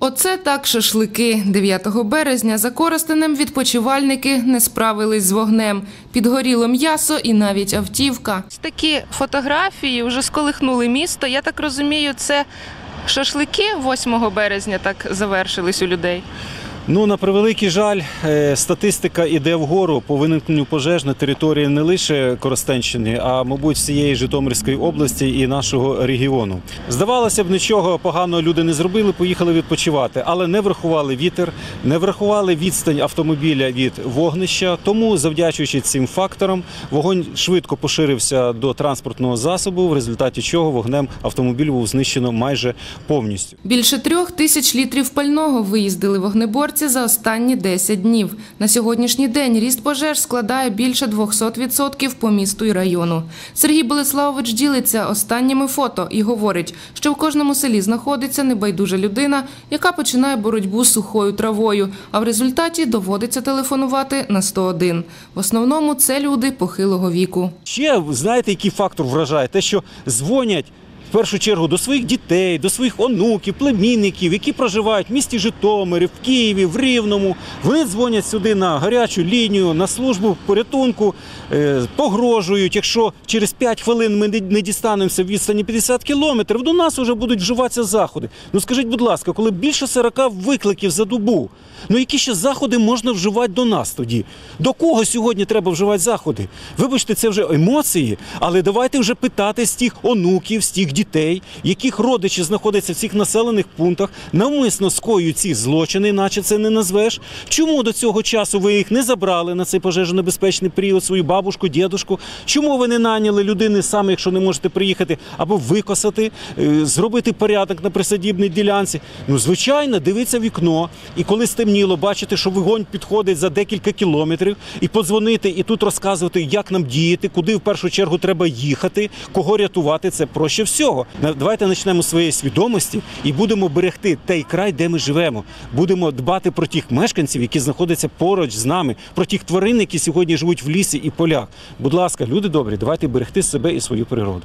Оце так шашлики. 9 березня за Коростенем відпочивальники не справились з вогнем. Підгоріло м'ясо і навіть автівка. Такі фотографії вже сколихнули місто. Я так розумію, це шашлики 8 березня так завершились у людей. Ну, на превеликий жаль, е, статистика іде вгору по виникненню пожеж на території не лише Коростенщини, а мабуть всієї Житомирської області і нашого регіону. Здавалося б, нічого поганого люди не зробили, поїхали відпочивати, але не врахували вітер, не врахували відстань автомобіля від вогнища. Тому, завдячуючи цим факторам, вогонь швидко поширився до транспортного засобу, в результаті чого вогнем автомобіль був знищено майже повністю. Більше трьох тисяч літрів пального виїздили вогнеборці за останні 10 днів. На сьогоднішній день ріст пожеж складає більше 200% по місту і району. Сергій Болеславович ділиться останніми фото і говорить, що в кожному селі знаходиться небайдужа людина, яка починає боротьбу з сухою травою, а в результаті доводиться телефонувати на 101. В основному це люди похилого віку. Ще знаєте, який фактор вражає? Те, що дзвонять в першу чергу до своїх дітей, до своїх онуків, племінників, які проживають в місті Житомирі, в Києві, в Рівному. Вони дзвонять сюди на гарячу лінію, на службу порятунку, е, погрожують. Якщо через 5 хвилин ми не- не дістанемося в відстані 50 кілометрів, до нас вже будуть вживатися заходи. Ну скажіть, будь ласка, коли більше 40 викликів за добу, ну які ще заходи можна вживати до нас тоді? До кого сьогодні треба вживати заходи? Вибачте, це вже емоції, але давайте вже питати з тих онуків, з тих яких родичі знаходяться в цих населених пунктах, навмисно скоюють ці злочини, наче це не назвеш. Чому до цього часу ви їх не забрали на цей пожежонебезпечний період, свою бабушку, дідушку? Чому ви не наняли людини саме, якщо не можете приїхати, або викосати, е, зробити порядок на присадібній ділянці? Ну, звичайно, дивиться вікно, і коли стемніло, бачите, що вогонь підходить за декілька кілометрів, і подзвонити, і тут розказувати, як нам діяти, куди в першу чергу треба їхати, кого рятувати, це проще всього. На- Давайте почнемо своєї свідомості і будемо берегти той край, де ми живемо. Будемо дбати про тих мешканців, які знаходяться поруч з нами, про тих тварин, які сьогодні живуть в лісі і полях. Будь ласка, люди добрі, давайте берегти себе і свою природу.